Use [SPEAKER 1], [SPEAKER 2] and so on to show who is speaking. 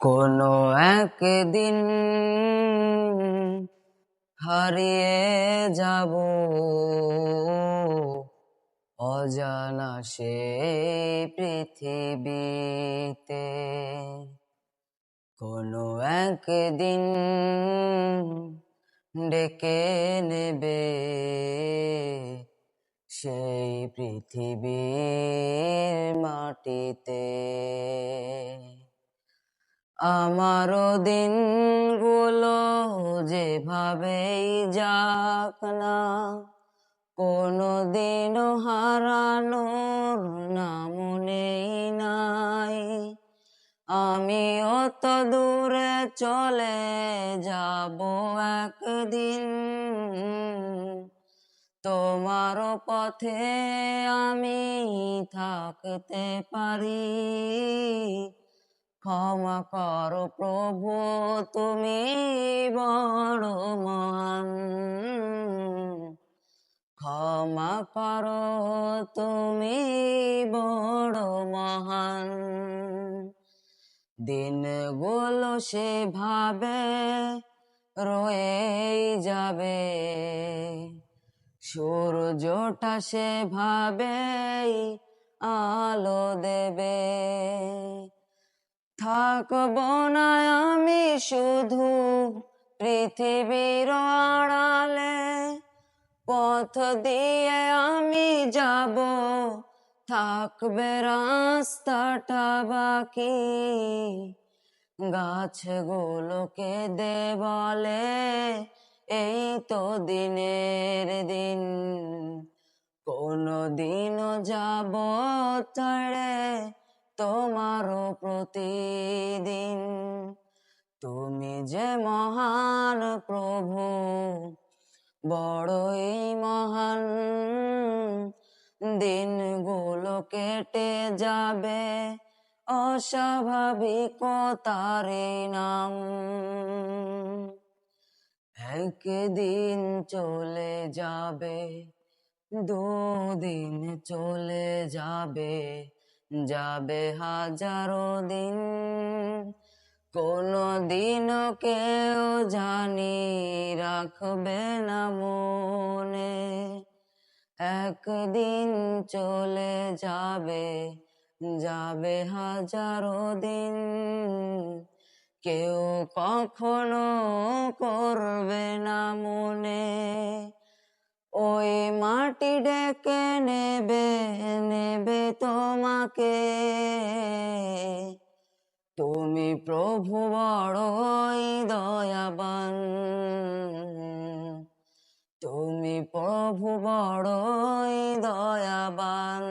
[SPEAKER 1] কোনো একদিন হারিয়ে যাব। অজানা সে পৃথিবীতে কোনো একদিন ডেকে নেবে সেই পৃথিবীর মাটিতে। আমারও দিনগুলো যেভাবেই যাক না কোনো দিনও হারানোর নাম নেই নাই। আমি অত দূরে চলে যাব একদিন। তোমার পথে আমি থাকতে পারি। ক্ষমা করো প্রভু, তুমি বড় মহান। ক্ষমা করো, তুমি বড় মহান। দিনগুলো সেভাবে রয়ে যাবে, সূর্যটা সেভাবেই আলো দেবে। থাকব না আমি শুধু পৃথিবীর আড়ালে। পথ দিয়ে আমি যাব, থাকবে রাস্তাটা বাকি। গাছগুলোকে দে বলে, এই তো দিনের দিন। কোনো দিনও যাব তাড়ে তোমারও প্রতিদিন। তুমি যে মহান প্রভু, বড়ই মহান। দিনগুলো কেটে যাবে অস্বাভাবিকতারে নাম। একদিন চলে যাবে, দুদিন চলে যাবে যাবে হাজারো দিন। কোনো দিন কেউ জানি রাখবে না মনে। একদিন চলে যাবে যাবে হাজারো দিন। কেউ কখনো করবে না মনে। ওই মাটি ডেকে নেবে নেবে তোমাকে। তুমি প্রভু বড়ই দয়াবান। তুমি প্রভু বড়ই দয়াবান।